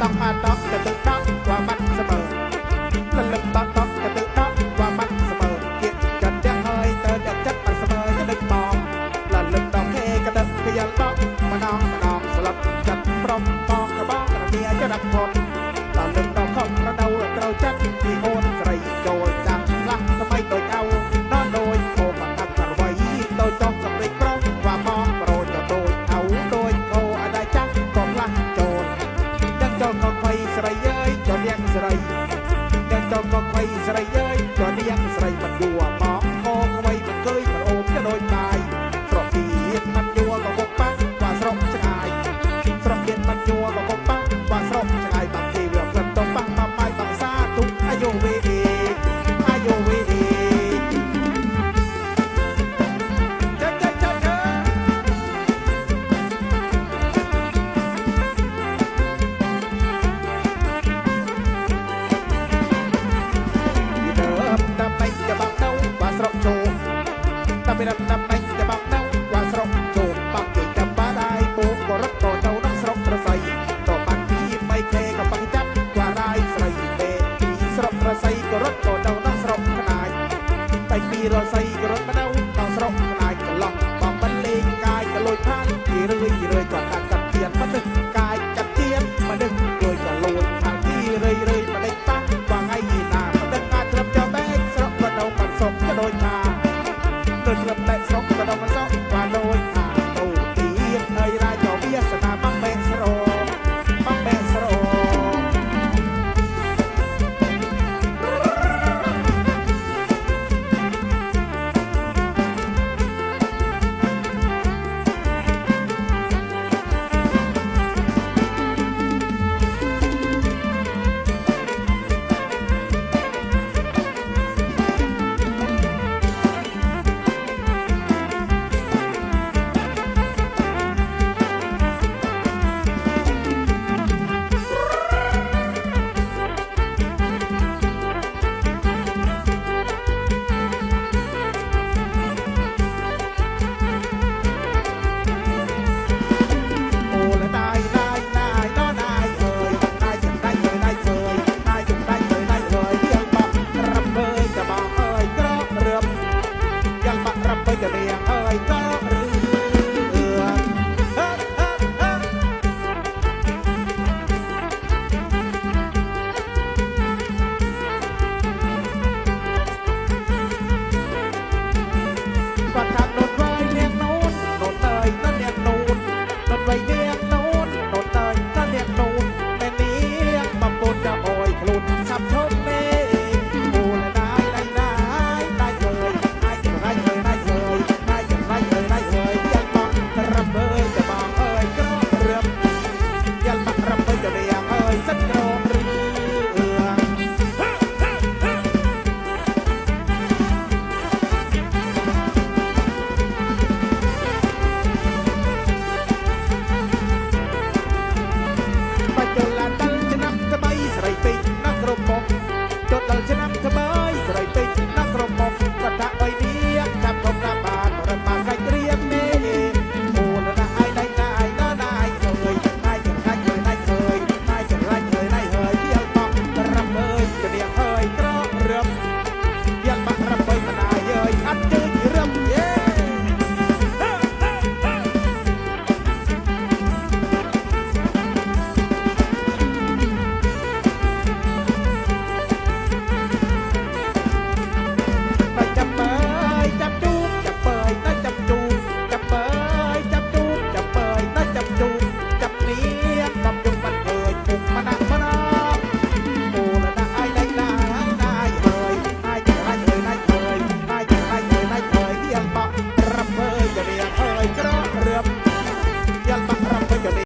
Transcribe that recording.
ต้องมาต๊อกกระตึกต๊อกว่ามันเสมอละลึกต๊อกต๊อกกระตึกต๊อกว่ามันเสมอเกี่ยกันจะเฮยเตอจะจัดมันเสมอจะนึกมองละลึกต้องเฮกระตึกกระยันต๊อกมาน้องมาน้องสลับจัดพร้อมกองกระบอกกระเบียจะรับคนละลึกต้องเข้ากระเดาเราจัด จอเลี้ยงสไรยังจองก็ไฟสไรเย้ย up it up, up